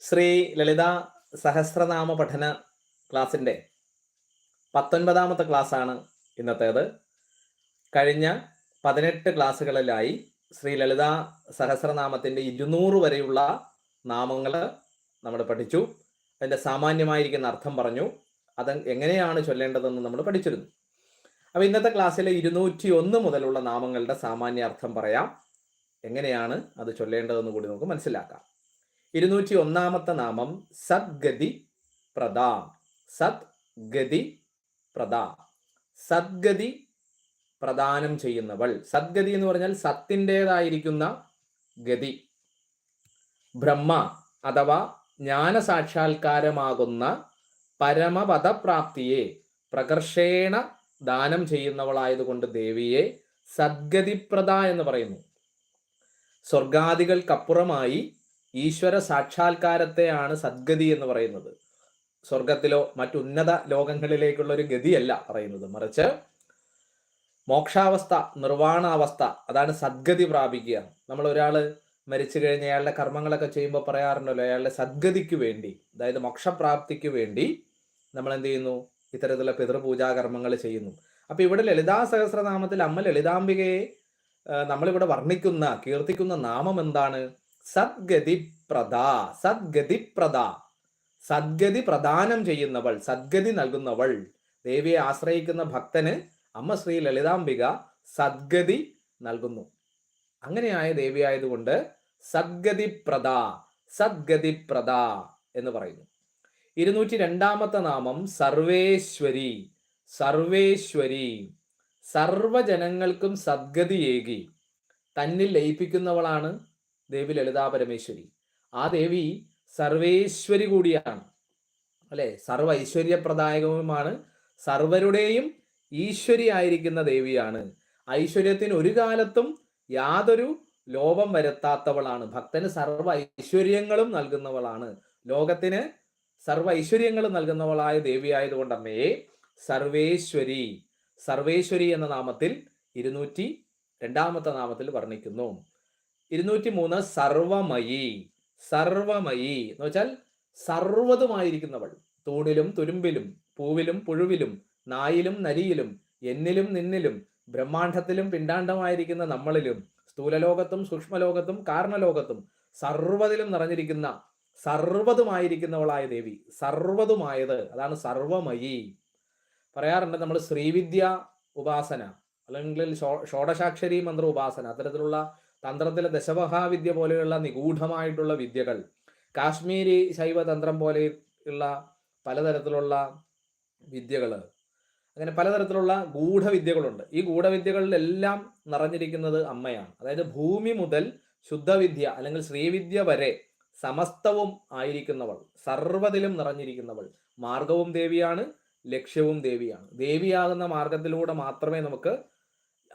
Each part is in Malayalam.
ശ്രീ ലളിത സഹസ്രനാമ പഠന ക്ലാസിന്റെ പത്തൊൻപതാമത്തെ ക്ലാസ്സാണ് ഇന്നത്തേത്. കഴിഞ്ഞ പതിനെട്ട് ക്ലാസ്സുകളിലായി ശ്രീ ലളിത സഹസ്രനാമത്തിന്റെ ഇരുന്നൂറ് വരെയുള്ള നാമങ്ങൾ നമ്മൾ പഠിച്ചു. അതിന്റെ സാമാന്യമായിരിക്കുന്ന അർത്ഥം പറഞ്ഞു. അത് എങ്ങനെയാണ് ചൊല്ലേണ്ടതെന്ന് നമ്മൾ പഠിച്ചിരുന്നു. അപ്പോൾ ഇന്നത്തെ ക്ലാസ്സിലെ ഇരുന്നൂറ്റി ഒന്ന് മുതലുള്ള നാമങ്ങളുടെ സാമാന്യ അർത്ഥം പറയാം. എങ്ങനെയാണ് അത് ചൊല്ലേണ്ടതെന്ന് കൂടി നമുക്ക് മനസ്സിലാക്കാം. ഇരുന്നൂറ്റി ഒന്നാമത്തെ നാമം സദ്ഗതി പ്രദാ. സദ്ഗതി പ്രദാ. സദ്ഗതി പ്രദാനം ചെയ്യുന്നവൾ. സദ്ഗതി എന്ന് പറഞ്ഞാൽ സത്തിന്റെതായിരിക്കുന്ന ഗതി. ബ്രഹ്മ അഥവാ ജ്ഞാനസാക്ഷാത്കാരമാകുന്ന പരമപദപ്രാപ്തിയെ പ്രകർഷേണ ദാനം ചെയ്യുന്നവളായതുകൊണ്ട് ദേവിയെ സദ്ഗതിപ്രദ എന്ന് പറയുന്നു. സ്വർഗാദികൾക്കപ്പുറമായി ഈശ്വര സാക്ഷാത്കാരത്തെയാണ് സദ്ഗതി എന്ന് പറയുന്നത്. സ്വർഗത്തിലോ മറ്റുന്നത ലോകങ്ങളിലേക്കുള്ള ഒരു ഗതിയല്ല പറയുന്നത്. മറിച്ച് മോക്ഷാവസ്ഥ നിർവാണാവസ്ഥ അതാണ് സദ്ഗതി പ്രാപിക്കുക. നമ്മൾ ഒരാൾ മരിച്ചു കഴിഞ്ഞ് അയാളുടെ കർമ്മങ്ങളൊക്കെ ചെയ്യുമ്പോൾ പറയാറുണ്ടല്ലോ അയാളുടെ സദ്ഗതിക്ക് വേണ്ടി അതായത് മോക്ഷപ്രാപ്തിക്ക് വേണ്ടി നമ്മൾ എന്ത് ചെയ്യുന്നു ഇത്തരത്തിലുള്ള പിതൃപൂജാ കർമ്മങ്ങൾ ചെയ്യുന്നു. അപ്പൊ ഇവിടെ ലളിതാ സഹസ്രനാമത്തിൽ അമ്മ ലളിതാംബികയെ നമ്മളിവിടെ വർണിക്കുന്ന കീർത്തിക്കുന്ന നാമം എന്താണ്? സദ്ഗതി പ്രദാ സദ്ഗതി പ്രദാ സദ്ഗതി പ്രദാനം ചെയ്യുന്നവൾ സദ്ഗതി നൽകുന്നവൾ. ദേവിയെ ആശ്രയിക്കുന്ന ഭക്തന് അമ്മ ശ്രീ ലളിതാംബിക സദ്ഗതി നൽകുന്നു. അങ്ങനെയായ ദേവിയായതുകൊണ്ട് സദ്ഗതി പ്രദ സദ്ഗതി പ്രദ എന്ന് പറയുന്നു. ഇരുന്നൂറ്റി രണ്ടാമത്തെ നാമം സർവേശ്വരി സർവേശ്വരി. സർവജനങ്ങൾക്കും സദ്ഗതിയേകി. തന്നിൽ ലയിപ്പിക്കുന്നവളാണ് ദേവി ലളിതാ പരമേശ്വരി. ആ ദേവി സർവേശ്വരി കൂടിയാണ്. അല്ലെ? സർവ ഐശ്വര്യപ്രദായകവുമാണ്. സർവരുടെയും ഈശ്വരി ആയിരിക്കുന്ന ദേവിയാണ്. ഐശ്വര്യത്തിന് ഒരു കാലത്തും യാതൊരു ലോപം വരുത്താത്തവളാണ്. ഭക്തന് സർവ ഐശ്വര്യങ്ങളും നൽകുന്നവളാണ്. ലോകത്തിന് സർവ ഐശ്വര്യങ്ങളും നൽകുന്നവളായ ദേവിയായതുകൊണ്ട് അമ്മയെ സർവേശ്വരി സർവേശ്വരി എന്ന നാമത്തിൽ ഇരുന്നൂറ്റി രണ്ടാമത്തെ നാമത്തിൽ വർണിക്കുന്നു. ഇരുന്നൂറ്റി മൂന്ന് സർവമയി സർവമയി എന്ന് വെച്ചാൽ സർവതുമായിരിക്കുന്നവൾ. തൂണിലും തുരുമ്പിലും പൂവിലും പുഴുവിലും നായിലും നരിയിലും എന്നിലും നിന്നിലും ബ്രഹ്മാണ്ഡത്തിലും പിണ്ടാണ്ടമായിരിക്കുന്ന നമ്മളിലും സ്ഥൂലലോകത്തും സൂക്ഷ്മലോകത്തും കാരണലോകത്തും സർവതിലും നിറഞ്ഞിരിക്കുന്ന സർവതുമായിരിക്കുന്നവളായ ദേവി. സർവതുമായത് അതാണ് സർവമയി. പറയാറുണ്ട് നമ്മൾ ശ്രീവിദ്യ ഉപാസന അല്ലെങ്കിൽ ഷോഡശാക്ഷരി മന്ത്ര ഉപാസന അത്തരത്തിലുള്ള തന്ത്രത്തിലെ ദശമഹാവിദ്യ പോലെയുള്ള നിഗൂഢമായിട്ടുള്ള വിദ്യകൾ. കാശ്മീരി ശൈവതന്ത്രം പോലെയുള്ള പലതരത്തിലുള്ള വിദ്യകൾ അങ്ങനെ പലതരത്തിലുള്ള ഗൂഢവിദ്യകളുണ്ട്. ഈ ഗൂഢവിദ്യകളിലെല്ലാം നിറഞ്ഞിരിക്കുന്നത് അമ്മയാണ്. അതായത് ഭൂമി മുതൽ ശുദ്ധവിദ്യ അല്ലെങ്കിൽ ശ്രീവിദ്യ വരെ സമസ്തവും ആയിരിക്കുന്നവൾ. സർവതിലും നിറഞ്ഞിരിക്കുന്നവൾ. മാർഗവും ദേവിയാണ് ലക്ഷ്യവും ദേവിയാണ്. ദേവിയാകുന്ന മാർഗത്തിലൂടെ മാത്രമേ നമുക്ക്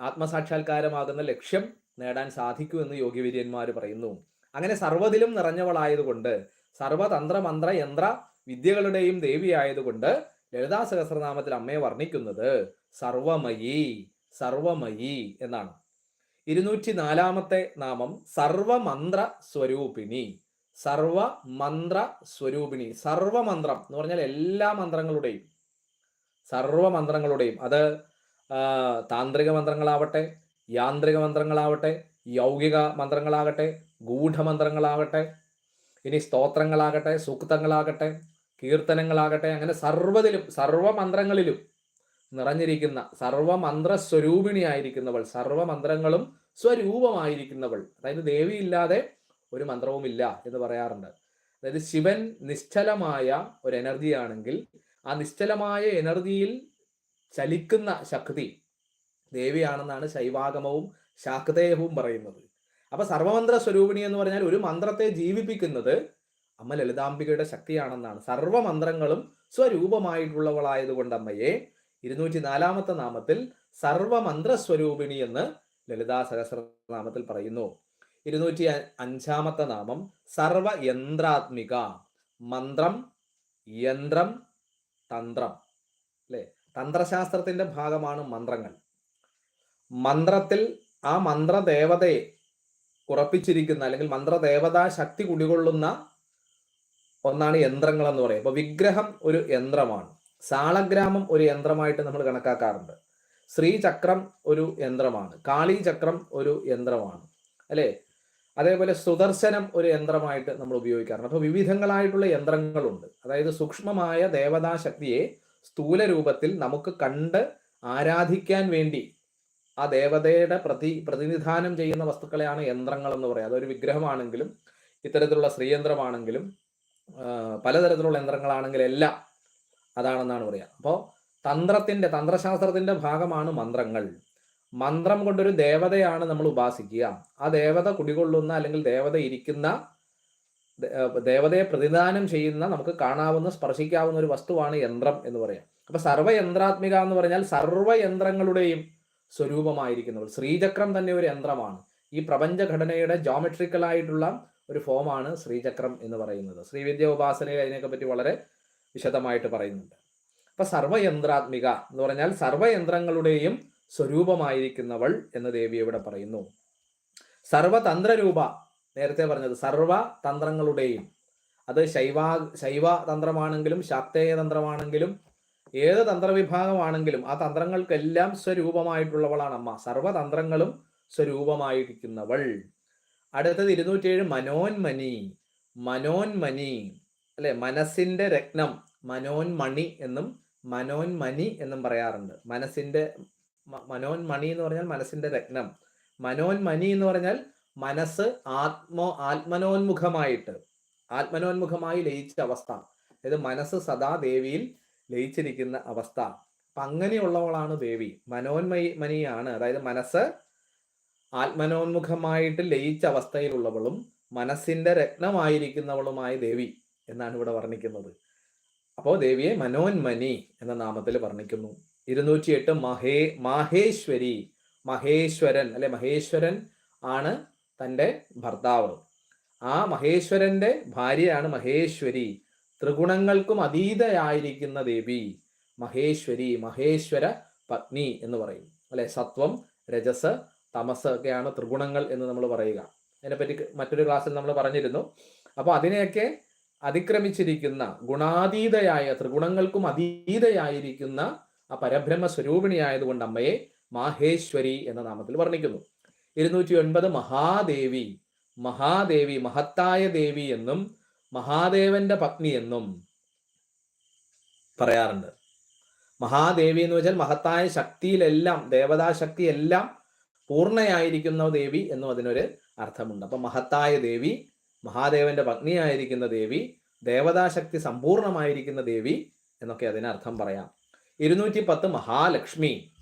ആത്മസാക്ഷാത്കാരമാകുന്ന ലക്ഷ്യം നേടാൻ സാധിക്കൂ എന്ന് യോഗിവീര്യന്മാർ പറയുന്നു. അങ്ങനെ സർവതിലും നിറഞ്ഞവളായതുകൊണ്ട് സർവതന്ത്ര മന്ത്ര യന്ത്ര വിദ്യകളുടെയും ദേവിയായതുകൊണ്ട് ലളിതാ സഹസ്രനാമത്തിൽ അമ്മയെ വർണിക്കുന്നത് സർവമയി സർവമയി എന്നാണ്. ഇരുന്നൂറ്റി നാലാമത്തെ നാമം സർവമന്ത്ര സ്വരൂപിണി സർവമന്ത്ര സ്വരൂപിണി സർവമന്ത്രം എന്ന് പറഞ്ഞാൽ എല്ലാ മന്ത്രങ്ങളുടെയും സർവമന്ത്രങ്ങളുടെയും. അത് താന്ത്രിക മന്ത്രങ്ങളാവട്ടെ യാന്ത്രിക മന്ത്രങ്ങളാവട്ടെ യൗകിക മന്ത്രങ്ങളാകട്ടെ ഗൂഢമന്ത്രങ്ങളാകട്ടെ ഇനി സ്തോത്രങ്ങളാകട്ടെ സൂക്തങ്ങളാകട്ടെ കീർത്തനങ്ങളാകട്ടെ അങ്ങനെ സർവതിലും സർവമന്ത്രങ്ങളിലും നിറഞ്ഞിരിക്കുന്ന സർവമന്ത്ര സ്വരൂപിണിയായിരിക്കുന്നവൾ സർവമന്ത്രങ്ങളും സ്വരൂപമായിരിക്കുന്നവൾ. അതായത് ദേവിയില്ലാതെ ഒരു മന്ത്രവുമില്ല എന്ന് പറയാറുണ്ട്. അതായത് ശിവൻ നിശ്ചലമായ ഒരു എനർജി ആണെങ്കിൽ ആ നിശ്ചലമായ എനർജിയിൽ ചലിക്കുന്ന ശക്തി ദേവിയാണെന്നാണ് ശൈവാഗമവും ശാക്തേയവും പറയുന്നത്. അപ്പൊ സർവമന്ത്ര സ്വരൂപിണി എന്ന് പറഞ്ഞാൽ ഒരു മന്ത്രത്തെ ജീവിപ്പിക്കുന്നത് അമ്മ ലളിതാംബികയുടെ ശക്തിയാണെന്നാണ്. സർവമന്ത്രങ്ങളും സ്വരൂപമായിട്ടുള്ളവളായതുകൊണ്ട് അമ്മയെ ഇരുന്നൂറ്റി നാലാമത്തെ നാമത്തിൽ സർവമന്ത്ര സ്വരൂപിണി എന്ന് ലളിതാ സഹസ്രനാമത്തിൽ പറയുന്നു. ഇരുന്നൂറ്റി അഞ്ചാമത്തെ നാമം സർവ സർവയന്ത്രാത്മിക മന്ത്രം യന്ത്രം തന്ത്രം. അല്ലെ? തന്ത്രശാസ്ത്രത്തിന്റെ ഭാഗമാണ് മന്ത്രങ്ങൾ. മന്ത്രത്തിൽ ആ മന്ത്രദേവതയെ ഉറപ്പിച്ചിരിക്കുന്ന അല്ലെങ്കിൽ മന്ത്രദേവതാ ശക്തി കുടികൊള്ളുന്ന ഒന്നാണ് യന്ത്രങ്ങൾ എന്ന് പറയും അപ്പൊ വിഗ്രഹം ഒരു യന്ത്രമാണ്. സാളഗ്രാമം ഒരു യന്ത്രമായിട്ട് നമ്മൾ കണക്കാക്കാറുണ്ട്. ശ്രീചക്രം ഒരു യന്ത്രമാണ്. കാളി ചക്രം ഒരു യന്ത്രമാണ്. അല്ലേ? അതേപോലെ സുദർശനം ഒരു യന്ത്രമായിട്ട് നമ്മൾ ഉപയോഗിക്കാറുണ്ട്. അപ്പോൾ വിവിധങ്ങളായിട്ടുള്ള യന്ത്രങ്ങളുണ്ട്. അതായത് സൂക്ഷ്മമായ ദേവതാശക്തിയെ സ്ഥൂല രൂപത്തിൽ നമുക്ക് കണ്ട് ആരാധിക്കാൻ വേണ്ടി ആ ദേവതയുടെ പ്രതി പ്രതിനിധാനം ചെയ്യുന്ന വസ്തുക്കളെയാണ് യന്ത്രങ്ങൾ എന്ന് പറയുക അതൊരു വിഗ്രഹമാണെങ്കിലും ഇത്തരത്തിലുള്ള ശ്രീയന്ത്രമാണെങ്കിലും പലതരത്തിലുള്ള യന്ത്രങ്ങളാണെങ്കിലും എല്ലാം അതാണെന്നാണ് പറയുക അപ്പോൾ തന്ത്രത്തിന്റെ തന്ത്രശാസ്ത്രത്തിന്റെ ഭാഗമാണ് മന്ത്രങ്ങൾ. മന്ത്രം കൊണ്ടൊരു ദേവതയാണ് നമ്മൾ ഉപാസിക്കുക. ആ ദേവത കുടികൊള്ളുന്ന അല്ലെങ്കിൽ ദേവത ഇരിക്കുന്ന ദേവതയെ പ്രതിദാനം ചെയ്യുന്ന നമുക്ക് കാണാവുന്ന സ്പർശിക്കാവുന്ന ഒരു വസ്തുവാണ് യന്ത്രം എന്ന് പറയാം. അപ്പൊ സർവയന്ത്രാത്മിക എന്ന് പറഞ്ഞാൽ സർവയന്ത്രങ്ങളുടെയും സ്വരൂപമായിരിക്കുന്നവൾ ശ്രീചക്രം തന്നെ ഒരു യന്ത്രമാണ്. ഈ പ്രപഞ്ചഘടനയുടെ ജോമെട്രിക്കൽ ആയിട്ടുള്ള ഒരു ഫോമാണ് ശ്രീചക്രം എന്ന് പറയുന്നത്. ശ്രീവിദ്യ ഉപാസനയിൽ അതിനെയൊക്കെ പറ്റി വളരെ വിശദമായിട്ട് പറയുന്നുണ്ട്. അപ്പൊ സർവയന്ത്രാത്മിക എന്ന് പറഞ്ഞാൽ സർവയന്ത്രങ്ങളുടെയും സ്വരൂപമായിരിക്കുന്നവൾ എന്ന് ദേവി ഇവിടെ പറയുന്നു. സർവതന്ത്രരൂപ നേരത്തെ പറഞ്ഞത് സർവ തന്ത്രങ്ങളുടെയും അത് ശൈവാ ശൈവ തന്ത്രമാണെങ്കിലും ശാക്തേയ തന്ത്രമാണെങ്കിലും ഏത് തന്ത്രവിഭാഗമാണെങ്കിലും ആ തന്ത്രങ്ങൾക്കെല്ലാം സ്വരൂപമായിട്ടുള്ളവളാണ് അമ്മ. സർവതന്ത്രങ്ങളും സ്വരൂപമായിരിക്കുന്നവൾ. അടുത്തത് ഇരുന്നൂറ്റിയേഴ് മനോന്മനി. മനോന്മനി അല്ലെ? മനസ്സിന്റെ രത്നം മനോന്മണി എന്നും മനോന്മനി എന്നും പറയാറുണ്ട്. മനസ്സിന്റെ മനോന്മണി എന്ന് പറഞ്ഞാൽ മനസ്സിന്റെ രത്നം. മനോന്മനി എന്ന് പറഞ്ഞാൽ മനസ്സ് ആത്മോ ആത്മനോന്മുഖമായിട്ട് ആത്മനോന്മുഖമായി ലയിച്ച അവസ്ഥ. അതായത് മനസ്സ് സദാ ദേവിയിൽ ലയിച്ചിരിക്കുന്ന അവസ്ഥ. അപ്പൊ അങ്ങനെയുള്ളവളാണ് ദേവി. മനോന്മയി മനിയാണ് അതായത് മനസ്സ് ആത്മനോന്മുഖമായിട്ട് ലയിച്ച അവസ്ഥയിലുള്ളവളും മനസ്സിന്റെ രത്നമായിരിക്കുന്നവളുമായ ദേവി എന്നാണ് ഇവിടെ വർണിക്കുന്നത്. അപ്പോൾ ദേവിയെ മനോന്മനി എന്ന നാമത്തിൽ വർണിക്കുന്നു. ഇരുന്നൂറ്റി എട്ട് മഹേ മാഹേശ്വരി മഹേശ്വരൻ അല്ലെ മഹേശ്വരൻ ആണ് തന്റെ ഭർത്താവ്. ആ മഹേശ്വരന്റെ ഭാര്യയാണ് മഹേശ്വരി. ത്രിഗുണങ്ങൾക്കും അതീതയായിരിക്കുന്ന ദേവി മഹേശ്വരി മഹേശ്വര പത്നി എന്ന് പറയും. അല്ലെ? സത്വം രജസ് തമസ് ഒക്കെയാണ് ത്രിഗുണങ്ങൾ എന്ന് നമ്മൾ പറയുക. അതിനെപ്പറ്റി മറ്റൊരു ക്ലാസ്സിൽ നമ്മൾ പറഞ്ഞിരുന്നു. അപ്പോൾ അതിനെയൊക്കെ അതിക്രമിച്ചിരിക്കുന്ന ഗുണാതീതയായ ത്രിഗുണങ്ങൾക്കും അതീതയായിരിക്കുന്ന ആ പരബ്രഹ്മ സ്വരൂപിണിയായതുകൊണ്ട് അമ്മയെ മാഹേശ്വരി എന്ന നാമത്തിൽ വർണിക്കുന്നു. ഇരുന്നൂറ്റി ഒൻപത് മഹാദേവി മഹാദേവി മഹത്തായ ദേവി എന്നും മഹാദേവന്റെ പത്നി എന്നും പറയാറുണ്ട്. മഹാദേവി എന്ന് വെച്ചാൽ മഹത്തായ ശക്തിയിലെല്ലാം ദേവതാശക്തി ശക്തിയെല്ലാം പൂർണയായിരിക്കുന്ന ദേവി എന്നും അതിനൊരു അർത്ഥമുണ്ട്. അപ്പൊ മഹത്തായ ദേവി മഹാദേവന്റെ പത്നിയായിരിക്കുന്ന ദേവി ദേവതാശക്തി സമ്പൂർണമായിരിക്കുന്ന ദേവി എന്നൊക്കെ അതിനർത്ഥം പറയാം. ഇരുന്നൂറ്റി പത്ത് മഹാലക്ഷ്മി.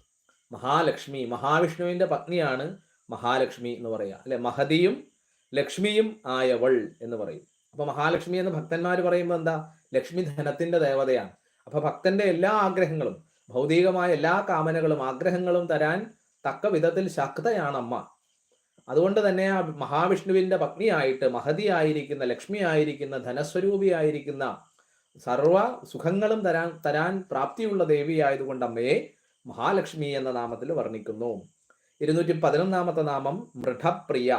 മഹാലക്ഷ്മി മഹാവിഷ്ണുവിന്റെ പത്നിയാണ് മഹാലക്ഷ്മി എന്ന് പറയുക. അല്ലെ? മഹതിയും ലക്ഷ്മിയും ആയവൾ എന്ന് പറയും. അപ്പൊ മഹാലക്ഷ്മി എന്ന് ഭക്തന്മാർ പറയുമ്പോൾ എന്താ? ലക്ഷ്മി ധനത്തിന്റെ ദേവതയാണ്. അപ്പൊ ഭക്തന്റെ എല്ലാ ആഗ്രഹങ്ങളും ഭൗതികമായ എല്ലാ കാമനകളും ആഗ്രഹങ്ങളും തരാൻ തക്ക വിധത്തിൽ ശക്തയാണ് അമ്മ അതുകൊണ്ട് തന്നെ ആ മഹാവിഷ്ണുവിന്റെ പത്നിയായിട്ട് മഹതിയായിരിക്കുന്ന ധനസ്വരൂപി ആയിരിക്കുന്ന സർവ സുഖങ്ങളും തരാൻ തരാൻ പ്രാപ്തിയുള്ള ദേവി ആയതുകൊണ്ട് അമ്മയെ മഹാലക്ഷ്മി എന്ന നാമത്തിൽ വർണിക്കുന്നു. ഇരുന്നൂറ്റി പതിനൊന്നാമത്തെ നാമം മൃഢപ്രിയ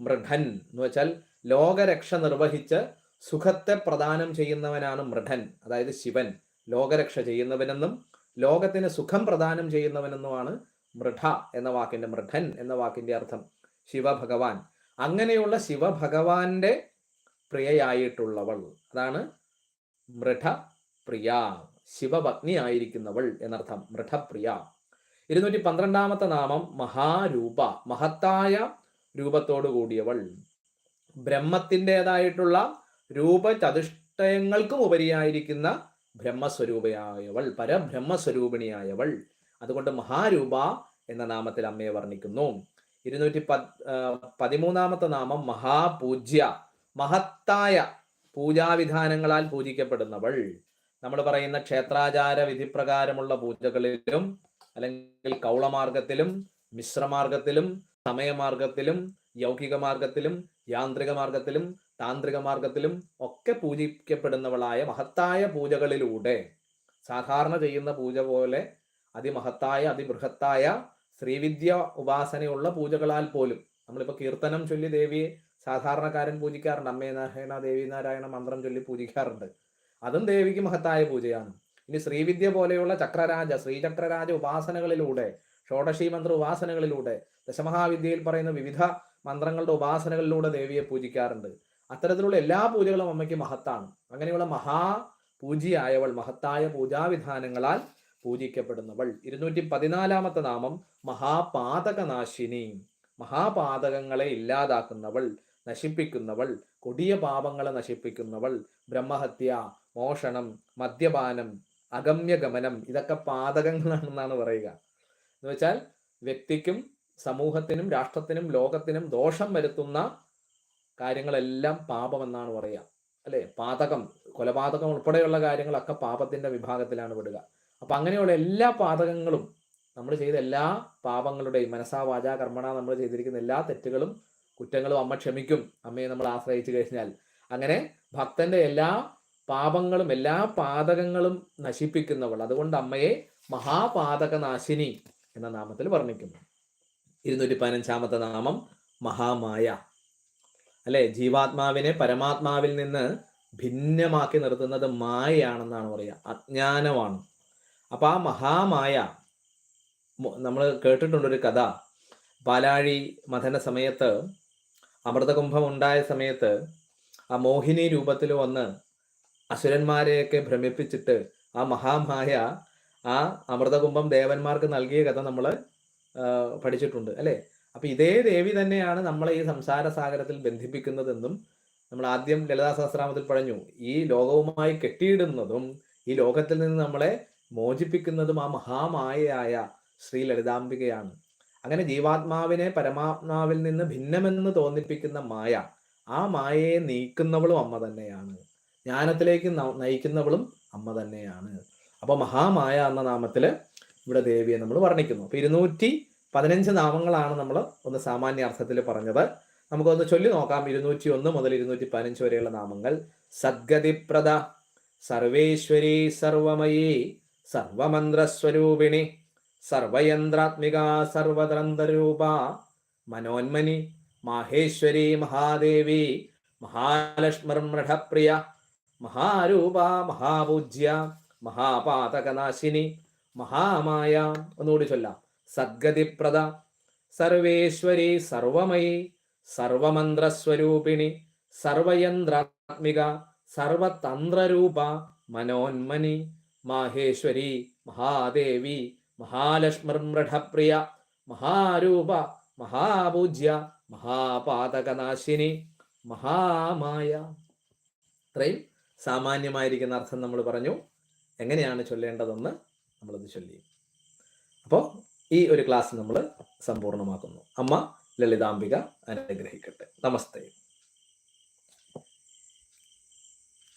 മൃഢൻ എന്ന് വെച്ചാൽ ലോകരക്ഷ നിർവഹിച്ച് സുഖത്തെ പ്രദാനം ചെയ്യുന്നവനാണ് മൃഢൻ അതായത് ശിവൻ. ലോകരക്ഷ ചെയ്യുന്നവനെന്നും ലോകത്തിന് സുഖം പ്രദാനം ചെയ്യുന്നവനെന്നുമാണ് മൃഢ എന്ന വാക്കിന്റെ മൃഢൻ എന്ന വാക്കിന്റെ അർത്ഥം ശിവഭഗവാൻ. അങ്ങനെയുള്ള ശിവഭഗവാന്റെ പ്രിയയായിട്ടുള്ളവൾ അതാണ് മൃഢ പ്രിയ ശിവപത്നി ആയിരിക്കുന്നവൾ എന്നർത്ഥം മൃഢപ്രിയ. ഇരുന്നൂറ്റി പന്ത്രണ്ടാമത്തെ നാമം മഹാരൂപ മഹത്തായ രൂപത്തോടു കൂടിയവൾ. ബ്രഹ്മത്തിന്റെതായിട്ടുള്ള രൂപചതുഷ്ടയങ്ങൾക്കും ഉപരിയായിരിക്കുന്ന ബ്രഹ്മസ്വരൂപയായവൾ പരബ്രഹ്മസ്വരൂപിണിയായവൾ. അതുകൊണ്ട് മഹാരൂപ എന്ന നാമത്തിൽ അമ്മയെ വർണിക്കുന്നു. ഇരുന്നൂറ്റി പത് പതിമൂന്നാമത്തെ നാമം മഹാപൂജ്യ മഹത്തായ പൂജാവിധാനങ്ങളാൽ പൂജിക്കപ്പെടുന്നവൾ. നമ്മൾ പറയുന്ന ക്ഷേത്രാചാര വിധിപ്രകാരമുള്ള പൂജകളിലും അല്ലെങ്കിൽ കൗളമാർഗത്തിലും മിശ്രമാർഗത്തിലും സമയമാർഗത്തിലും യൗകിക മാർഗത്തിലും യാന്ത്രിക മാർഗത്തിലും താന്ത്രിക മാർഗത്തിലും ഒക്കെ പൂജിക്കപ്പെടുന്നവളായ മഹത്തായ പൂജകളിലൂടെ സാധാരണ ചെയ്യുന്ന പൂജ പോലെ അതിമഹത്തായ അതിബൃഹത്തായ ശ്രീവിദ്യ ഉപാസനയുള്ള പൂജകളാൽ പോലും നമ്മളിപ്പോൾ കീർത്തനം ചൊല്ലി ദേവിയെ സാധാരണക്കാരൻ പൂജിക്കാറുണ്ട്. അമ്മേ നാരായണ ദേവി നാരായണ മന്ത്രം ചൊല്ലി പൂജിക്കാറുണ്ട്. അതും ദേവിക്ക് മഹത്തായ പൂജയാണ്. ഇനി ശ്രീവിദ്യ പോലെയുള്ള ചക്രരാജ ശ്രീചക്രരാജ ഉപാസനകളിലൂടെ ഷോഡശി മന്ത്ര ഉപാസനകളിലൂടെ ദശമഹാവിദ്യയിൽ പറയുന്ന വിവിധ മന്ത്രങ്ങളുടെ ഉപാസനകളിലൂടെ ദേവിയെ പൂജിക്കാറുണ്ട്. അത്തരത്തിലുള്ള എല്ലാ പൂജകളും അമ്മയ്ക്ക് മഹത്താണ്. അങ്ങനെയുള്ള മഹാ പൂജിയായവൾ മഹത്തായ പൂജാവിധാനങ്ങളാൽ പൂജിക്കപ്പെടുന്നവൾ. ഇരുന്നൂറ്റി പതിനാലാമത്തെ നാമം മഹാപാതകനാശിനി. മഹാപാതകങ്ങളെ ഇല്ലാതാക്കുന്നവൾ നശിപ്പിക്കുന്നവൾ കൊടിയ പാപങ്ങളെ നശിപ്പിക്കുന്നവൾ ബ്രഹ്മഹത്യ മോഷണം മദ്യപാനം അഗമ്യഗമനം ഇതൊക്കെ പാതകങ്ങളാണെന്നാണ് പറയുക. എന്ന് വെച്ചാൽ വ്യക്തിക്കും സമൂഹത്തിനും രാഷ്ട്രത്തിനും ലോകത്തിനും ദോഷം വരുത്തുന്ന കാര്യങ്ങളെല്ലാം പാപമെന്നാണ് പറയുക. അല്ലെ? പാതകം കൊലപാതകം ഉൾപ്പെടെയുള്ള കാര്യങ്ങളൊക്കെ പാപത്തിന്റെ വിഭാഗത്തിലാണ് വിടുക അപ്പൊ അങ്ങനെയുള്ള എല്ലാ പാതകങ്ങളും നമ്മൾ ചെയ്ത എല്ലാ പാപങ്ങളുടെയും മനസ്സാ വാച കർമ്മണ നമ്മൾ ചെയ്തിരിക്കുന്ന എല്ലാ തെറ്റുകളും കുറ്റങ്ങളും അമ്മ ക്ഷമിക്കും അമ്മയെ നമ്മൾ ആശ്രയിച്ചു കഴിഞ്ഞാൽ. അങ്ങനെ ഭക്തന്റെ എല്ലാ പാപങ്ങളും എല്ലാ പാതകങ്ങളും നശിപ്പിക്കുന്നവൾ. അതുകൊണ്ട് അമ്മയെ മഹാപാതകനാശിനി എന്ന നാമത്തിൽ വർണിക്കുന്നു. ഇരുന്നൂറ്റി പതിനഞ്ചാമത്തെ നാമം മഹാമായ. അല്ലെ? ജീവാത്മാവിനെ പരമാത്മാവിൽ നിന്ന് ഭിന്നമാക്കി നിർത്തുന്നത് മായയാണെന്നാണ് പറയുക. അജ്ഞാനമാണ്. അപ്പൊ ആ മഹാമായ നമ്മൾ കേട്ടിട്ടുണ്ട് ഒരു കഥ. പാലാഴി മഥന സമയത്ത് അമൃതകുംഭം ഉണ്ടായ സമയത്ത് ആ മോഹിനി രൂപത്തിൽ വന്ന് അസുരന്മാരെയൊക്കെ ഭ്രമിപ്പിച്ചിട്ട് ആ മഹാമായ ആ അമൃതകുംഭം ദേവന്മാർക്ക് നൽകിയ കഥ നമ്മൾ പഠിച്ചിട്ടുണ്ട് അല്ലേ? അപ്പൊ ഇതേ ദേവി തന്നെയാണ് നമ്മളെ ഈ സംസാര സാഗരത്തിൽ ബന്ധിപ്പിക്കുന്നതെന്നും നമ്മൾ ആദ്യം ലളിതാ സഹസ്രാമത്തിൽ പറഞ്ഞു ഈ ലോകവുമായി കെട്ടിയിടുന്നതും ഈ ലോകത്തിൽ നിന്ന് നമ്മളെ മോചിപ്പിക്കുന്നതും ആ മഹാമായയായ ശ്രീ ലളിതാംബികയാണ്. അങ്ങനെ ജീവാത്മാവിനെ പരമാത്മാവിൽ നിന്ന് ഭിന്നമെന്ന് തോന്നിപ്പിക്കുന്ന മായ ആ മായയെ നീക്കുന്നവളും അമ്മ തന്നെയാണ്. ജ്ഞാനത്തിലേക്ക് നയിക്കുന്നവളും അമ്മ തന്നെയാണ്. അപ്പൊ മഹാമായ എന്ന നാമത്തിൽ ഇവിടെ ദേവിയെ നമ്മൾ വർണിക്കുന്നു. അപ്പൊ ഇരുന്നൂറ്റി പതിനഞ്ച് നാമങ്ങളാണ് നമ്മൾ ഒന്ന് സാമാന്യ അർത്ഥത്തിൽ പറഞ്ഞത്. നമുക്കൊന്ന് ചൊല്ലി നോക്കാം. ഇരുന്നൂറ്റി ഒന്ന് മുതൽ ഇരുന്നൂറ്റി പതിനഞ്ച് വരെയുള്ള നാമങ്ങൾ. സദ്ഗതിപ്രദ സർവേശ്വരി സർവമയി സർവമന്ത്രസ്വരൂപിണി സർവയന്ത്രാത്മിക സർവതന്ത്രരൂപ മനോന്മനി മാഹേശ്വരി മഹാദേവി മഹാലക്ഷ്മൃഢപ്രിയ മഹാരൂപ മഹാപൂജ്യ മഹാപാതകനാശിനി മഹാമായ. ഒന്നുകൂടി ചൊല്ലാം. സദ്ഗതിപ്രദ. സർവേശ്വരി സർവമയി. സർവമന്ത്രസ്വരൂപിണി. സർവയന്ത്രാത്മിക. സർവതന്ത്രരൂപ. മനോന്മനി. മാഹേശ്വരി. മഹാദേവി. മഹാലക്ഷ്മൃഢപ്രിയ മഹാരൂപ. മഹാപൂജ്യ. മഹാപാതകനാശിനി. മഹാമായ. ഇത്രയും സാമാന്യമായിരിക്കുന്ന അർത്ഥം നമ്മൾ പറഞ്ഞു. എങ്ങനെയാണ് ചൊല്ലേണ്ടതെന്ന് നമ്മളത് ചൊല്ലി അപ്പോൾ ഈ ഒരു ക്ലാസ് നമ്മൾ സമ്പൂർണമാക്കുന്നു. അമ്മ ലളിതാംബിക അനുഗ്രഹിക്കട്ടെ. നമസ്തേ.